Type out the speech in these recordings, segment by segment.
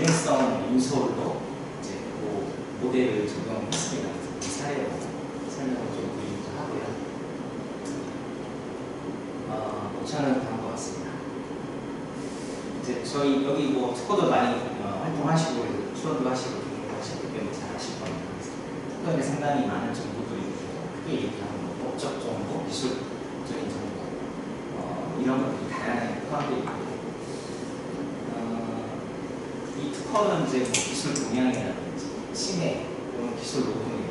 기능성 인솔로 이제 그 모델을 적용했습니다. 그 사례로 설명을 좀 드리기도 하고요. 어, 5천원 한것 같습니다. 이제 저희 여기 뭐 특허도 많이 어, 활동하시고 추천도 하시고 등록하시기 때문에 잘 하실 겁니다. 특허에 상당히 많은 정보들이 크게 얘기하는 뭐 법적 정보, 기술적인 정보 어, 이런 것들이 다양하게 포함되어 있고 어, 이 특허는 이제 뭐 기술 동향이라든지 심해 또는 기술 노동이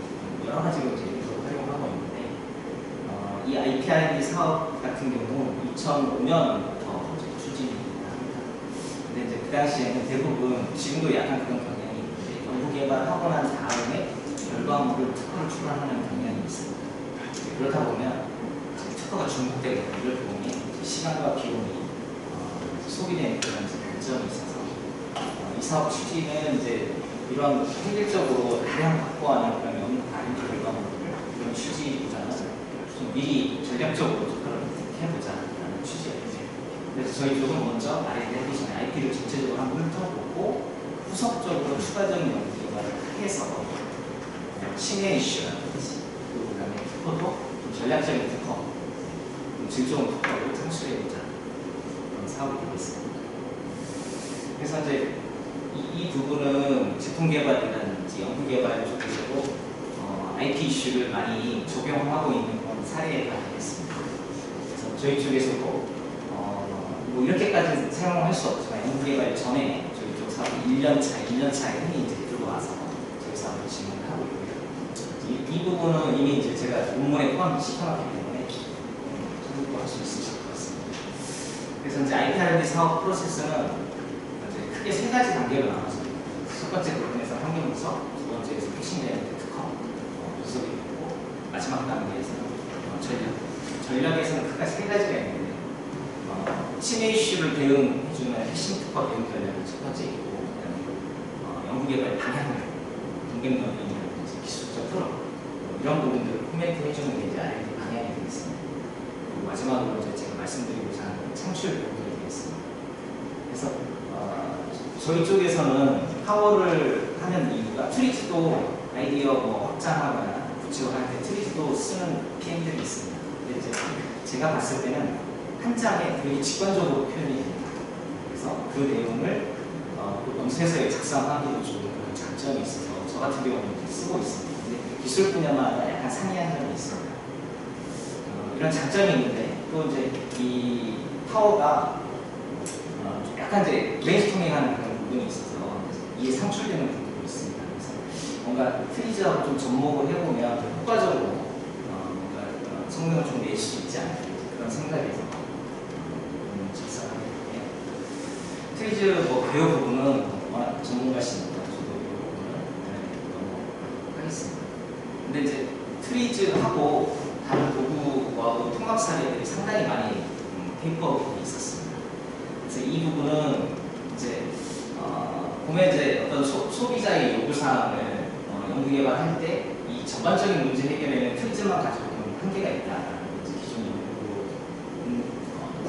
여러 가지로 이제 활용하고 있는데 어, 이 IPR&D 사업 같은 경우 2005년부터 추진입니다. 근데 이제 그 당시에는 대부분 지금도 약간 그런 경향이 있는데 연구 개발하고 난 다음에 결과물을 특허를 출원하는 경향이 있습니다. 그렇다 보면 이제 특허가 중복되고 이럴 보면 이제 시간과 비용이 어, 소비되는 그런 단점이 어, 이 사업 추진은 이제 이런 현실적으로 다량 확보하는 그런 연구 R&D 결과물을 이런 취지보다는 좀 미리 전략적으로 접근을 해보자라는 취지였죠. 그래서 저희 쪽은 먼저 R&D 하기 전에 IP를 전체적으로 한번 훑어보고 후속적으로 추가적인 연구 개발을 해서 신의 이슈라든지 그 다음에 특허도 좀 전략적인 특허, 좀 질적인 특허를 창출해보자 그런 사업이 되고 있습니다. 그래서 이제 이, 이 부분은 제품 개발이라든지 연구 개발 쪽에서도 어, IP 이슈를 많이 적용하고 있는 그런 사례가 되겠습니다. 그래서 저희 쪽에서도 어, 뭐 이렇게까지 사용할 수 없지만 연구 개발 전에 저희 쪽 사업 1년 차, 2년 차에 흔히 이제 들어와서 저희 사업을 진행을 하고 있고요. 이, 이 부분은 이미 이제 제가 논문에 포함시켜놨기 때문에 참고할 수 있으실 것 같습니다. 그래서 이제 IPR&D 사업 프로세스는 크게 세 가지 단계로 나눠집니다. 첫 번째 부분에서 환경 분석, 두 번째에서 핵심되는 특허 어, 분석이 있고 마지막 단계에서는 어, 전략. 전략에서는 크게 세 가지가 있는데 어, 침해 이슈를 대응해주는 핵심 특허 대응 전략이 첫 번째 있고 어, 연구개발 방향을 동경연령이라든지 기술적 흐름 어, 이런 부분들을 코멘트 해주는 게 이제 R&D 방향이 되겠습니다. 마지막으로 제가 말씀드리고자 하는 창출 부분이 되겠습니다. 저희 쪽에서는 파워를 하는 이유가 트리즈도 아이디어 뭐 확장하거나 구체화할 때 트리즈도 쓰는 PM들이 있습니다. 근데 이제 제가 봤을 때는 한 장에 되게 직관적으로 표현이 됩니다. 그래서 그 내용을 어, 또 염세서에 작성하기도 좋은 그런 장점이 있어서 저 같은 경우는 쓰고 있습니다. 근데 기술 분야마다 약간 상이한 점이 있습니다. 어, 이런 장점이 있는데 또 이제 이 파워가 어, 좀 약간 이제 브레인스토밍 하는 그런 부분이 있어서 이게 상출되는 부분이 있습니다. 그래서 뭔가 트리즈하고 좀 접목을 해보면 좀 효과적으로 어, 뭔가 어, 성능을 좀 낼 수 있지 않을까 그런 생각에서 음, 작성하게 되고요. 트리즈 뭐 배우 부분은 워낙 전문가시니까 저도 이 부분은 네, 하겠습니다. 근데 이제 트리즈하고 다른 도구하고 통합 사례들이 상당히 많이 음, 페이퍼가 있었습니다. 그래서 이 부분은 이제 어, 이제 어떤 소, 소비자의 요구 사항을 어, 연구 개발할 때 이 전반적인 문제 해결에는 트리즈만 가지고 있는 한계가 있다라는 기존 연구로 음, 어,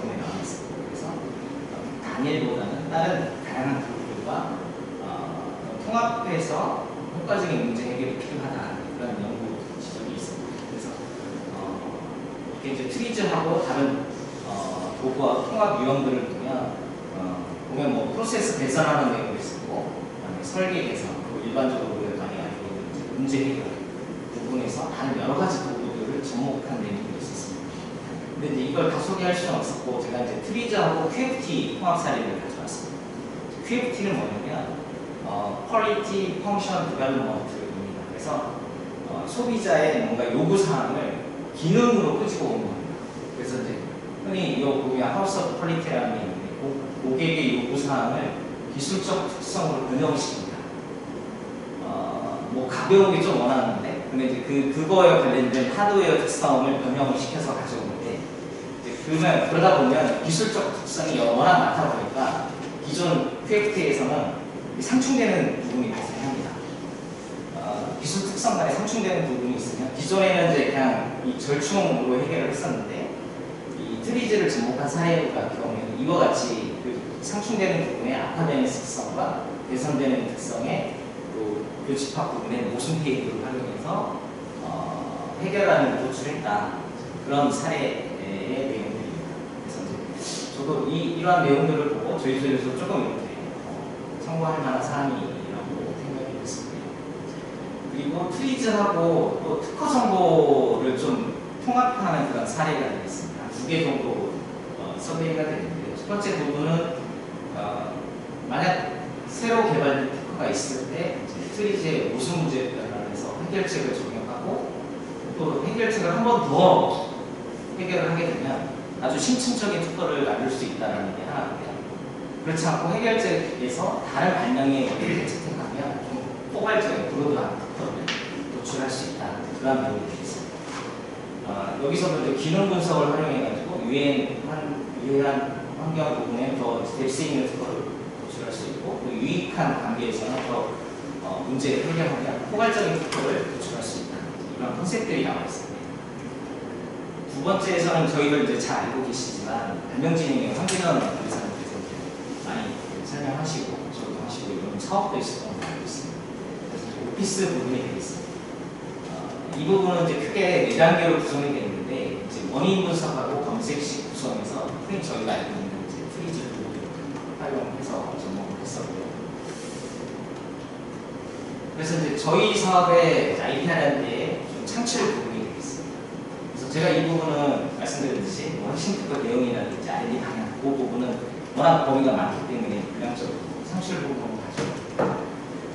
단일보다는 다른 다양한 도구들과 어, 통합해서 효과적인 문제 해결이 필요하다 그런 연구 지적이 있습니다. 그래서 어, 이렇게 이제 트리즈하고 다른 어, 도구와 통합 유형들을 보면 어, 보면 뭐 프로세스 개선하는 내용도 있고 그다음에 설계 개선 그리고 일반적으로 우리가 많이 알고 있는 문제 해결 부분에서 다른 여러 가지 도구들을 접목한 내용도 있었습니다. 근데 이걸 다 소개할 수는 없었고 제가 이제 트리즈하고 QFT 통합 사례를 가져왔습니다. QFT는 뭐냐면 어, Quality Function Development입니다. 그래서 어, 소비자의 뭔가 요구 사항을 기능으로 끄집어 오는 겁니다. 그래서 이제 흔히 이거 보면 하우스 오브 퀄리티라는 고, 고객의 요구 사항을 기술적 특성으로 변형시킵니다. 어, 뭐 가벼운 게 좀 원하는데 근데 이제 그 그거에 관련된 하드웨어 특성을 변형을 시켜서 가져오는데 이제 그러면 그러다 보면 기술적 특성이 워낙 많다 보니까 기존 QFT에서는 상충되는 부분이 발생합니다. 어, 기술 특성 간에 상충되는 부분이 있으면 기존에는 이제 그냥 이 절충으로 해결을 했었는데 이 트리즈를 접목한 사례 같은 경우에는 이와 같이 그 상충되는 부분의 악화되는 특성과 개선되는 특성의 또 교집합 부분의 모순 페이지를 활용해서 어, 해결하는 도출했다 그런 사례의 내용들입니다. 그래서 이제 저도 이, 이러한 내용들을 보고 저희 조에서 조금 이렇게 어, 참고할 만한 사항이라고 생각이 됐습니다. 그리고 트리즈하고 또 특허 정보를 좀 통합하는 그런 사례가 되겠습니다. 두 개 정도 어, 서베이가 되는데 첫 번째 부분은 어, 만약 새로 개발된 특허가 있을 때 이제 트리즈의 우수 문제에 관련해서 해결책을 적용하고 또 해결책을 한 번 더 해결을 하게 되면 아주 심층적인 특허를 만들 수 있다는 게 하나인데요. 그렇지 않고 해결책에서 다른 발명의 원리를 채택하면 좀 포괄적인 브로드한 특허를 도출할 수 있다. 그런 내용이 있습니다. 어, 여기서도 기능 분석을 활용해가지고 유해한, 유해한 환경 부분에 더 있는 특허를 도출할 수 있고 또 유익한 관계에서는 더 어, 문제를 해결하면 포괄적인 특허를 도출할 수 있다. 이런 컨셉들이 나와 있습니다. 두 번째에서는 저희들 이제 잘 알고 계시지만 발명진흥의 황진원 의사님께서 많이 설명하시고 저도 하시고 이런 사업도 있었던 걸로 알고 있습니다. 그래서 오피스 부분이 되겠습니다. 어, 이 부분은 이제 크게 네 단계로 구성이 되어 있는데 원인 분석하고 검색식 구성해서 흔히 저희가 알고 있는 이제 프리즈 도구를 활용해서 접목을 했었고요. 그래서 이제 저희 사업의 데에 좀 창출 부분이 되겠습니다. 그래서 제가 이 부분은 말씀드렸듯이 뭐 핵심 특허 내용이라든지 R&D 방향 그 부분은 워낙 범위가 많기 때문에 그냥적으로 창출 부분을 가지고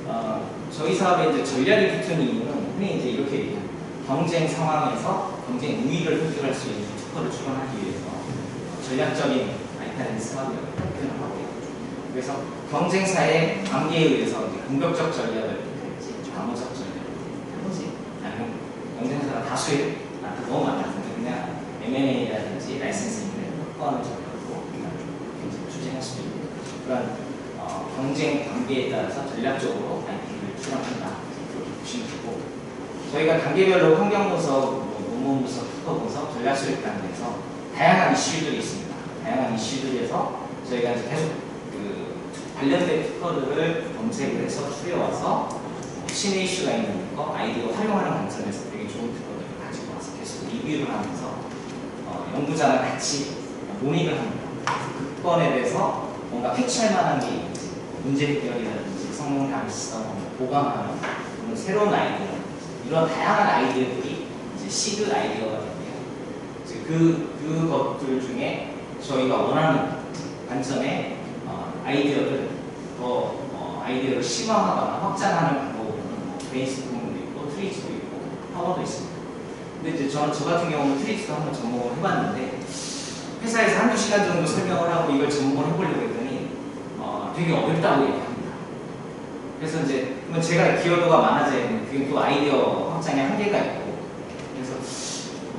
어, 저희 사업의 이제 전략이 붙은 이유는 흔히 이제 이렇게 얘기합니다. 경쟁 상황에서 경쟁 우위를 획득할 수 있는 특허를 출원하기 위해서 전략적인 아이파는 사업을 표현을 하고요. 그래서 경쟁사의 관계에 의해서 공격적 전략을 택할지 방어적 전략을 택할지 아니면 경쟁사가 다수의 아, 너무 많아서 그냥 M&A라든지 라이센싱을 확보하는 전략으로 경쟁 추진할 수도 있고 그런 어, 경쟁 관계에 따라서 전략적으로 IP를 출원한다 그렇게 보시면 되고 저희가 단계별로 환경 분석, 뭐 논문 분석, 특허 분석, 전략 수립 단계에서 다양한 이슈들이 있습니다. 다양한 이슈들에서 저희가 이제 계속 그 관련된 특허들을 검색을 해서 추려와서 신의 이슈가 있는 거, 아이디어 활용하는 관점에서 되게 좋은 특허들을 가지고 와서 계속 리뷰를 하면서 어, 연구자랑 같이 논의를 합니다. 그 건에 대해서 뭔가 캐치할 만한 게 있는지, 문제 해결이라든지 성능 감시성, 보강하는 그런 새로운 아이디어, 이런 다양한 아이디어들이 이제 시드 아이디어가. 이제 그, 그것들 중에 저희가 원하는 관점의 어, 아이디어를 더 어, 아이디어를 심화하거나 확장하는 방법으로는 뭐 브레인스토밍도 있고 트리즈도 있고 파워도 있습니다. 근데 이제 저는 저 같은 경우는 트리즈도 한번 접목을 해봤는데 회사에서 한두 시간 정도 설명을 하고 이걸 접목을 해보려고 했더니 어, 되게 어렵다고 얘기합니다. 그래서 이제 제가 기여도가 많아지는 그게 또 아이디어 확장에 한계가 있고 그래서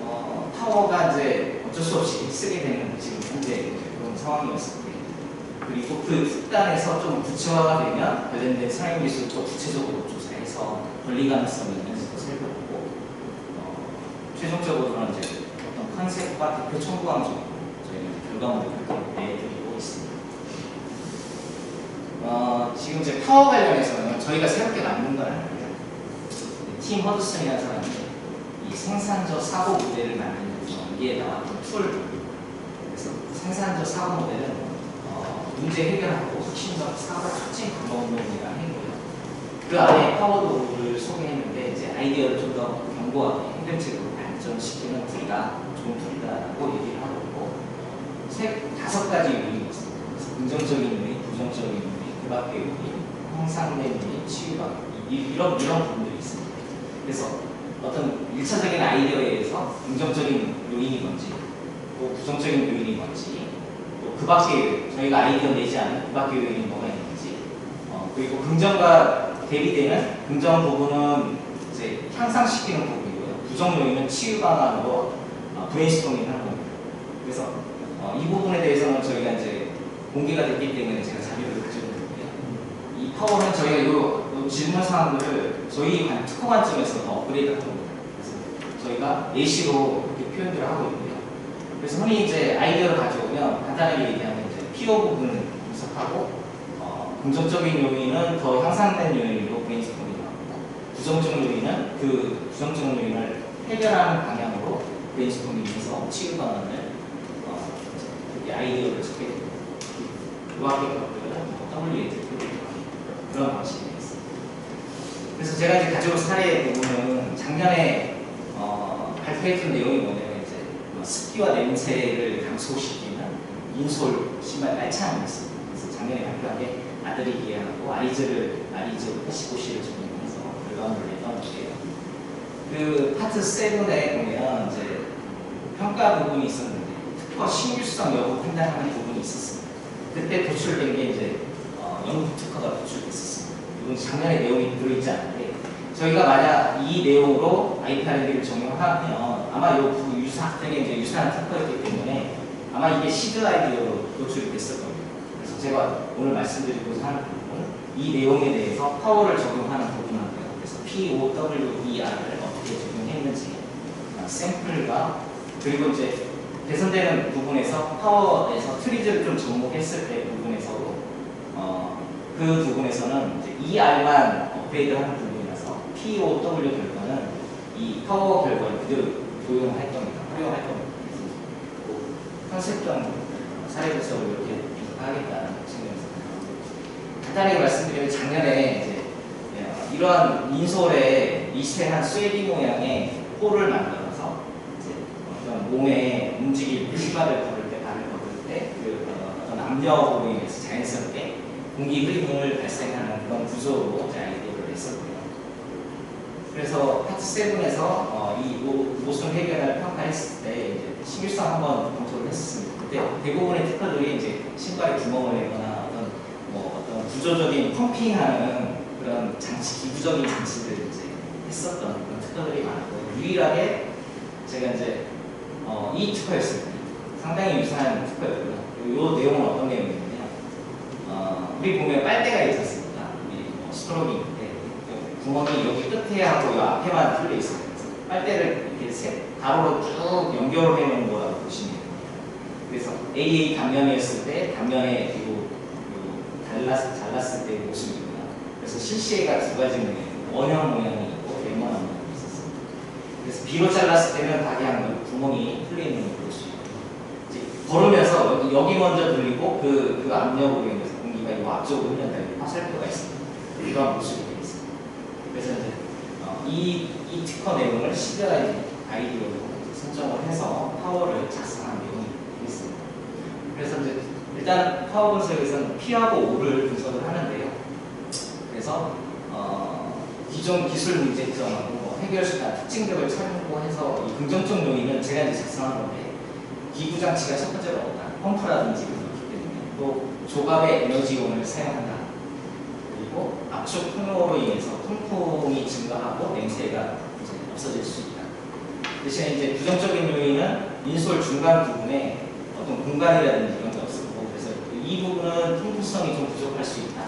어, 타워가 이제 어쩔 수 없이 쓰게 되는 지금 현재 그런 상황이었을 때 그리고 그 특단에서 좀 구체화가 되면 관련된 사용 기술도 구체적으로 조사해서 권리 가능성이 있는지도 살펴보고 어, 최종적으로는 이제 어떤 컨셉과 대표 청구항 정도 이제 결과물을 그렇게 내드리고 있습니다. 어, 지금 이제 파워 관련해서는 저희가 새롭게 만든 건 아니고요. 팀 허드슨이라는 사람이 이 생산저 사고 모델을 만들면서 여기에 나왔 던툴 그래서 생산저 사고 모델은 어, 문제 해결하고 혁신적 사고 촉진 방법론이라는 행위고요. 그 안에 파워 도구를 소개했는데 이제 아이디어를 좀 더 견고하게 해결책으로 발전시키는 툴이다, 좋은 툴이다라고 얘기를 하고 있고 세 다섯 가지 요인이 있습니다. 긍정적인 요인, 부정적인 요인, 그 밖의 요인, 향상된 요인, 치유방 이- 이런 이런 부분들이 있습니다. 그래서 어떤 일차적인 아이디어에 의해서 긍정적인 요인이 뭔지, 또 부정적인 요인이 뭔지, 또 그 밖에 저희가 아이디어 내지 않은 그 밖의 요인이 뭐가 있는지, 어, 그리고 긍정과 대비되는 긍정 부분은 이제 향상시키는 부분이고요. 부정 요인은 치유 방안으로 어, 브레인스토밍 하는 겁니다. 그래서 어, 이 부분에 대해서는 저희가 이제 공개가 됐기 때문에 제가 자료를 가지고 있는데요. 이 파워는 저희가 이요 질문 사항들을 저희 관- 특허 관점에서 더 업그레이드 하는 겁니다. 그래서 저희가 예시로 이렇게 표현들을 하고 있고요. 그래서 흔히 이제 아이디어를 가져오면 간단하게 얘기하면 이제 피어 부분에서 하고 어, 긍정적인 요인은 더 향상된 요인으로 브레인스토밍이 나옵니다. 부정적 요인은 그 부정적 요인을 해결하는 방향으로 브레인스토밍에서 치유 방안을 어, 아이디어를 찾게 됩니다. 요학의 것들은 WA 그런 방식이 되겠습니다. 그래서 제가 이제 가져온 사례 보면 작년에 어, 발표했던 내용이 뭐냐면 습기와 냄새를 감소시키는 인솔 신발 깔창이었습니다. 그래서 작년에 발표한 게 아들이 이해하고 아이즈를 아이즈 85시를 적용해서 결과물을 냈던 건데요. 그 파트 7에 보면 이제 평가 부분이 있었는데 특허 신규성 여부 판단하는 부분이 있었습니다. 그때 도출된 게 이제 어, 영국 특허가 도출됐었습니다. 이건 작년에 내용이 들어있지 않은데 저희가 만약 이 내용으로 IPRD를 적용하면 아마 요 유사 되게 이제 유사한 특허였기 때문에 아마 이게 시드 아이디어로 도출이 됐을 겁니다. 그래서 제가 오늘 말씀드리고자 하는 부분은 이 내용에 대해서 파워를 적용하는 부분인데요. 그래서 POWER을 어떻게 적용했는지 아, 샘플과 그리고 이제 개선되는 부분에서 파워에서 트리즈를 좀 접목했을 때 부분에서도 어, 그 부분에서는 이제 ER만 업그레이드하는 부분이라서 POW 결과는 이 파워 결과를 그대로 도용할 겁 활용할 겁니다. 컨셉적 사례 분석을 이렇게 하겠다는 측면에서 간단하게 말씀드리면 작년에 이제 예, 이러한 인솔에 미세한 쇠비 모양의 홀을 만들어서 이제 어떤 몸에 움직일 신발을 걸을 때 발을 걸을 때그 어떤 압력으로 인해서 자연스럽게 공기 흐림을 발생하는 그런 구조로 아이디어를 냈었고요. 그래서 파트 7에서 어, 이 모- 모순 해결을 평가했을 때 이제 신규성 한번 검토를 했었습니다. 그때 대부분의 특허들이 이제 신발에 구멍을 내거나 어떤 뭐 어떤 구조적인 펌핑하는 그런 장치, 기구적인 장치들을 이제 했었던 그런 특허들이 많고 유일하게 제가 이제 어, 이 특허였습니다. 상당히 유사한 특허였고요. 이 내용은 어떤 내용이냐면 어, 우리 보면 빨대가 있지 않습니까? 우리 뭐 스트로크인데 구멍이 여기 끝에 하고 이 앞에만 있어요. 그래서 빨대를 이렇게 세, 가로로 쭉 연결해 놓은 거라고 보시면 됩니다. 그래서 AA 단면이었을 때 단면에 요, 요 잘랐, 잘랐을 때 모습이구나. 그래서 실시에가 두 가지 모양, 원형 모양이 있고 네모난 모양이 있었습니다. 그래서 B로 잘랐을 때는 각양 구멍이 뚫려 있는 걸 볼 수 있고 걸으면서 여기, 여기 먼저 들리고 그, 그 압력으로 인해서 공기가 이 앞쪽으로 이렇게 화살표가 있습니다. 이런 있습니다. 그래서 이제 어, 이, 이 특허 내용을 시드 아이디어로 선정을 해서 파워를 작성한 내용이 있습니다. 그래서 이제 일단 파워 분석에서는 P하고 O를 분석을 하는데요. 그래서 어, 기존 기술 문제점하고 뭐 해결 수단 특징들을 참고해서 이 긍정적 요인은 제가 이제 작성한 건데 기구 장치가 첫 번째로 없다. 펌프라든지 그렇기 때문에 또 조갑의 에너지원을 사용한다. 그리고 압축 통로로 인해서 통풍이 증가하고 냄새가 이제 없어질 수 있다. 대신에 이제 부정적인 요인은 인솔 중간 부분에 어떤 공간이라든지 이런 게 없었고 그래서 이 부분은 통풍성이 좀 부족할 수 있다.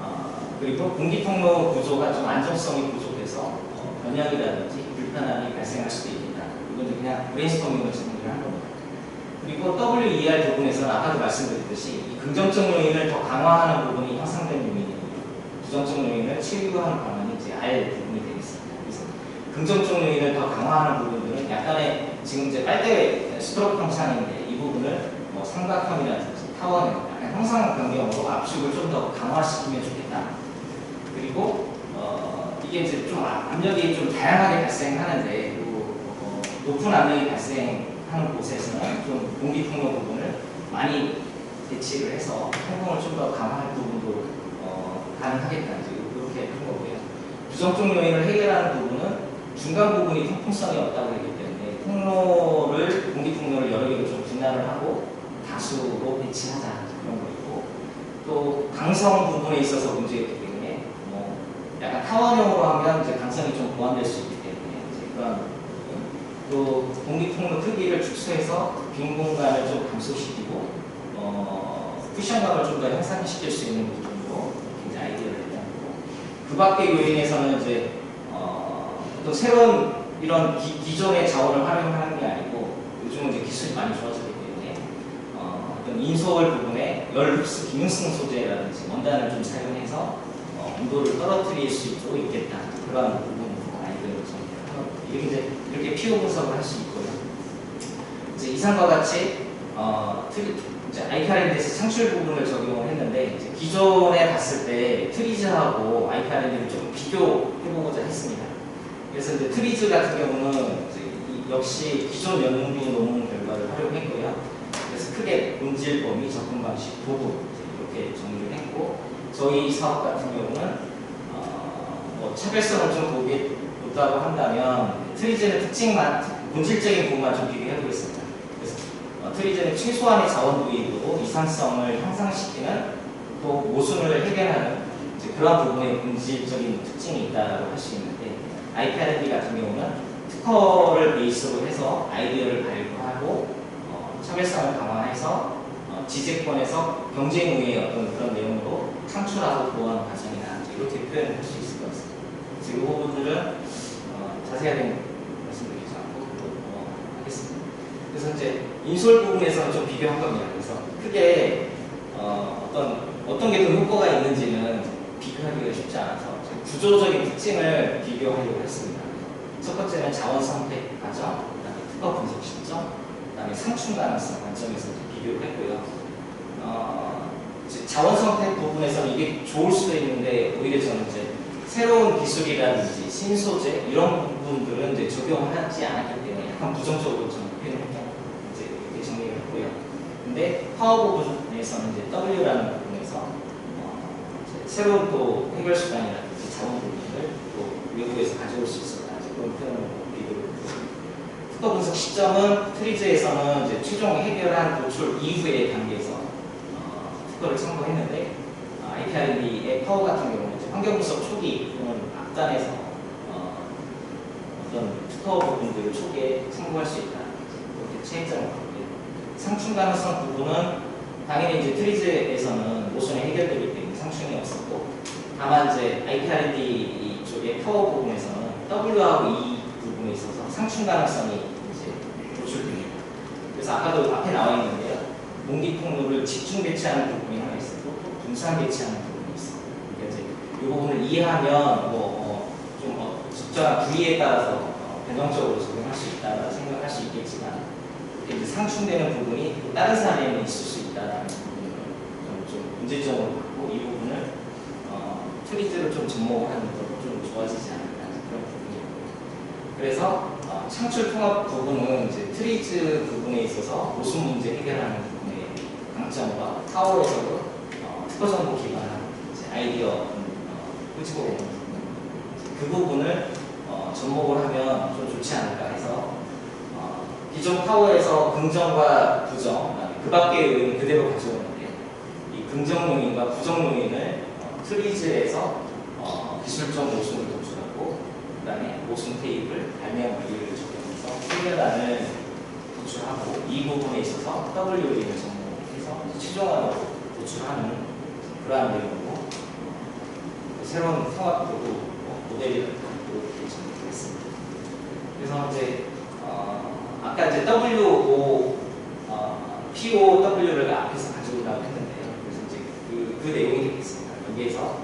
어, 그리고 공기 통로 구조가 좀 안정성이 부족해서 어, 변형이라든지 불편함이 발생할 수도 있겠다. 이건 그냥 브레인스토밍으로 정리를 한 겁니다. 그리고 WER 부분에서는 아까도 말씀드렸듯이 이 긍정적 요인을 더 강화하는 부분이 향상된 요인이고요. 부정적 요인을 치유하는 방안이 이제 R 부분이 되겠습니다. 그래서 긍정적 요인을 더 강화하는 부분들은 약간의 지금 이제 빨대 스트로크 형상인데 이 부분을 뭐 삼각형이라든지 타원 약간 형상 변경으로 압축을 좀 더 강화시키면 좋겠다. 그리고 어, 이게 이제 좀 압- 압력이 좀 다양하게 발생하는데 그, 어, 높은 압력이 발생하는 곳에서는 좀 공기 통로 부분을 많이 배치를 해서 통풍을 좀 더 강화할 부분도 어, 가능하겠다 이렇게 한 거고요. 부정적 요인을 해결하는 부분은 중간 부분이 통풍성이 없다고 했기 때문에 통로를 공기 통로를 여러 개로 좀 분할을 하고 다수로 배치하자 그런 거 있고 또 강성 부분에 있어서 문제였기 때문에 뭐 약간 타원형으로 하면 이제 강성이 좀 보완될 수 있기 때문에 이제 그런. 또 공기 통로 크기를 축소해서 빈 공간을 좀 감소시키고 어, 쿠션감을 좀 더 향상시킬 수 있는 부분으로 이제 아이디어를 냈던 거고 그 밖의 요인에서는 이제 어, 또 새로운 이런 기, 기존의 자원을 활용하는 게 아니고 요즘은 이제 기술이 많이 좋아졌기 때문에 어, 어떤 인솔 부분에 열 흡수 기능성 소재라든지 원단을 좀 사용해서 어, 온도를 떨어뜨릴 수 있도록 있겠다. 그런 부분 아이들을 정리하고 이렇게 이제 이렇게 피호 분석을 할 수 있고요. 이제 이상과 같이 어, 트리, 이제 IPRND에서 창출 부분을 적용을 했는데 기존에 봤을 때 트리즈하고 IPRND를 좀 비교해보고자 했습니다. 그래서 이제 트리즈 같은 경우는 역시 기존 연구 논문 결과를 활용했고요. 그래서 크게 본질 범위, 접근 방식, 이제 이렇게 정리를 했고 저희 사업 같은 경우는 어, 뭐 차별성을 좀 보기 높다고 한다면 트리즈는 특징만 본질적인 부분만 좀 비교해보겠습니다. 트리즈는 최소한의 자원 도입으로 이상성을 향상시키는 또 모순을 해결하는 그런 부분의 본질적인 특징이 있다고 할 수 있는데 IPRD 같은 경우는 특허를 베이스로 해서 아이디어를 발굴하고 어, 차별성을 강화해서 어, 지재권에서 경쟁 우위의 어떤 그런 내용으로 창출하고 보완 과정이나 이렇게 표현할 수 있을 것 같습니다. 그래서 이 부분들은 어, 자세하게 말씀드리지 않고 어, 하겠습니다. 그래서 이제 인솔 부분에서는 좀 비교한 겁니다. 그래서 크게 어, 어떤 어떤 게 더 효과가 있는지는 비교하기가 쉽지 않아서 구조적인 특징을 비교하려고 했습니다. 첫 번째는 자원 선택 과정, 그다음에 특허 분석 시점, 그다음에 상충 가능성 관점에서 비교를 했고요. 어, 자원 선택 부분에서는 이게 좋을 수도 있는데 오히려 저는 이제 새로운 기술이라든지 신소재 이런 부분들은 이제 적용하지 않았기 때문에 약간 부정적으로 저는 표현했다 이제 이렇게 정리를 했고요. 근데 파워 부분에서는 이제 W라는 부분에서 어, 새로운 또 해결 수단이라든지 자원 부분을 또 외부에서 가져올 수 있었다 그런 표현을 비교를 특허 분석 시점은 트리즈에서는 이제 최종 해결한 도출 이후의 단계에서 어, 특허를 청구했는데 어, IPRD의 파워 같은 경우는 이제 환경 분석 초기 또는 앞단에서 어, 어떤 특허 부분들을 초기에 청구할 수 있다 이렇게 차이점을. 상충 가능성 부분은 당연히 이제 트리즈에서는 모션이 해결되기 때문에 상충이 없었고 다만 이제 IPRD 쪽의 파워 부분에서는 W하고 E 부분에 있어서 상충 가능성이 이제 노출됩니다. 그래서 아까도 앞에 나와 있는데요. 몽기 통로를 집중 배치하는 부분이 하나 있었고 또 분산 배치하는 부분이 있어요. 그러니까 이제 이 부분을 이해하면 뭐좀 어, 적절한 부위에 따라서 어, 변형적으로 적용할 수 있다고 생각할 수 있겠지만 상충되는 부분이 또 다른 사례에는 있을 수 있다는 부분을 좀, 좀 문제점으로 갖고 이 부분을 어, 트리즈를 좀 접목하는 것도 좀 좋아지지 않을까 그런 부분이고 그래서 어, 창출 통합 부분은 이제 트리즈 부분에 있어서 모순 문제 해결하는 부분의 강점과 타워에서도 어, 특허 정보 기반한 아이디어 어, 끄집어 오는 부분 그 부분을 어, 접목을 하면 좀 좋지 않을까 해서 어, 기존 타워에서 긍정과 부정 그 밖의 요인 그대로 가져오는데 이 긍정 요인과 부정 요인을 어, 트리즈에서 어, 기술적 모순을 도출하고 그 다음에 모순 테이블 발명 비율을 적용해서 신뢰단을 도출하고 이 부분에 있어서 W 요인을 접목해서 최종화로 도출하는 그러한 내용으로 어, 새로운 통합 도구 어, 모델을 이렇게 정리했습니다. 그래서 이제 어, 아까 이제 WO 어, POW를 앞에서 가져오라고 했는데요. 그래서 이제 그, 그 내용이 되겠습니다. 여기에서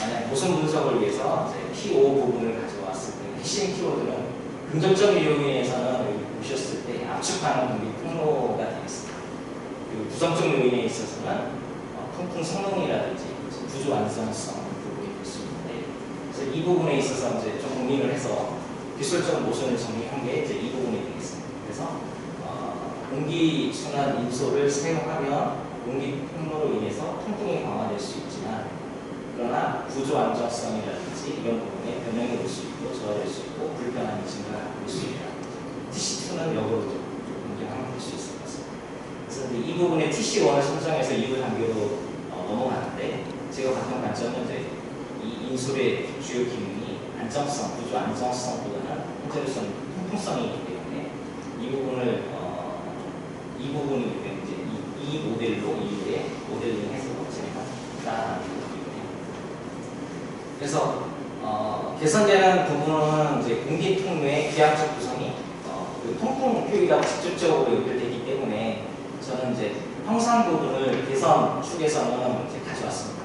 만약 모순 분석을 위해서 이제 PO 부분을 가져왔을 때 핵심 키워드는 긍정적 요인에서는 보셨을 때 압축하는 분기 통로가 되겠습니다. 그리고 부정적 요인에 있어서는 어, 통풍 성능이라든지 구조 완성성 부분이 될 수 있는데 그래서 이 부분에 있어서 이제 좀 고민을 해서 기술적 모순을 정리한 게 이제 이 부분이 되겠습니다. 그래서 어, 공기 순환 인소를 사용하면 공기 통로로 인해서 통풍이 강화될 수 있지만 그러나 구조 안정성이라든지 이런 부분에 변형이 올 수 있고 저하될 수 있고 불편함이 증가할 수 있다. TC2는 역으로 좀 공정하면 될수 있을 것 같습니다. 이 부분에 TC1을 선정해서 2부 단계로 어, 넘어가는데 제가 봤던 관점은 이제 이 인솔의 주요 기능이 안정성, 구조 안정성보다는 현재로서는 통풍성이기 때문에 이 부분을 어, 이 부분이기 때문에 이제 이, 이 모델로 이후에 모델링해서 제가 나아가는 부분이고요. 그래서 어, 개선되는 부분은 이제 공기 통로의 기하적 구성이 어, 그 통풍 효율하고 직접적으로 연결되기 때문에 저는 이제 형상 부분을 개선 축에서는 이제 가져왔습니다.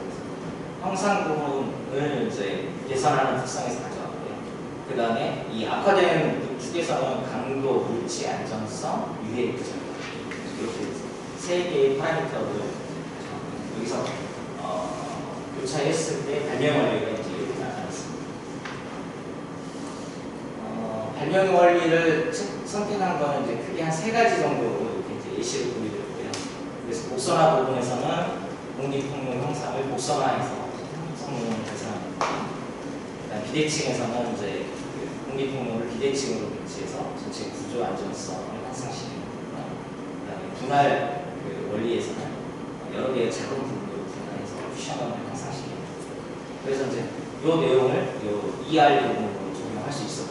형상 부분을 이제 개선하는 특성에서 가져왔고요. 그 다음에 이 악화된 축에서는 강도, 물치, 안정성, 유해 부정 이렇게 세 개의 파라미터를. 여기서 어, 교차했을 때 발명 원리가 이제 이렇게 나타났습니다. 어, 발명 원리를 책- 선택한 거는 이제 크게 한 세 가지 정도로 이제 예시를 보여드렸고요. 그래서 복선화 부분에서는 독립폭력 형상을 복선화해서 성능을 개선합니다. 비대칭에서는 이제 그 독립폭력을 비대칭으로 배치해서 전체 구조 안정성을 향상시키는 거고요. 분할 그 원리에서는 여러 개의 작은 부분으로 분할해서 퓨션을 향상시키는 거고요. 그래서 이제 이 내용을 이 ER 부분으로 적용할 수 있었거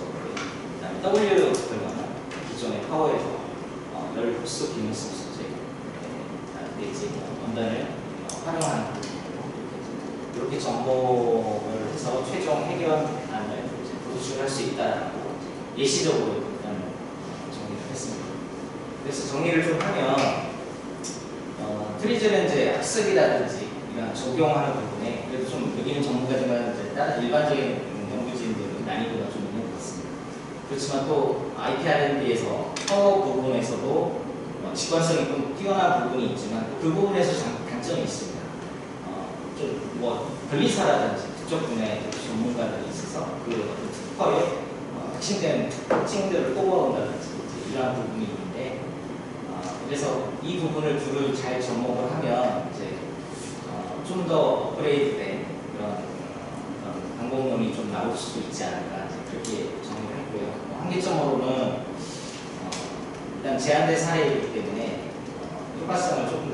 든요. 그다음에 W 결과는 기존의 파워에서 어, 열 흡수 기능성 소재 네, 내지 뭐 원단을 어, 활용하는 이렇게, 접목을 해서 최종 해결안을 도출할 수 있다라고 예시적으로 일단 어, 정리를 했습니다. 그래서 정리를 좀 하면 어, 트리즈는 이제 학습이라든지 이런 적용하는 부분에 그래도 좀 여기는 전문가지만 다른 일반적인 연구진들은 난이도가 좀. 그렇지만 또 IPR&D에서 파워 부분에서도 어, 직관성이 좀 뛰어난 부분이 있지만 그 부분에서 장, 단점이 있습니다. 어, 좀뭐 변리사라든지 그쪽 분야의 전문가들이 있어서 그 어떤 특허의 어, 핵심된 특징들을 뽑아온다든지 이러한 부분이 있는데 어, 그래서 이 부분을 둘을 잘 접목을 하면 이제 어, 좀더 업그레이드된 그런 어, 그런 방법론이 좀 나올 수도 있지 않을까 그렇게 한계점으로는 어, 일단 제한된 사례이기 때문에 어, 효과성을 좀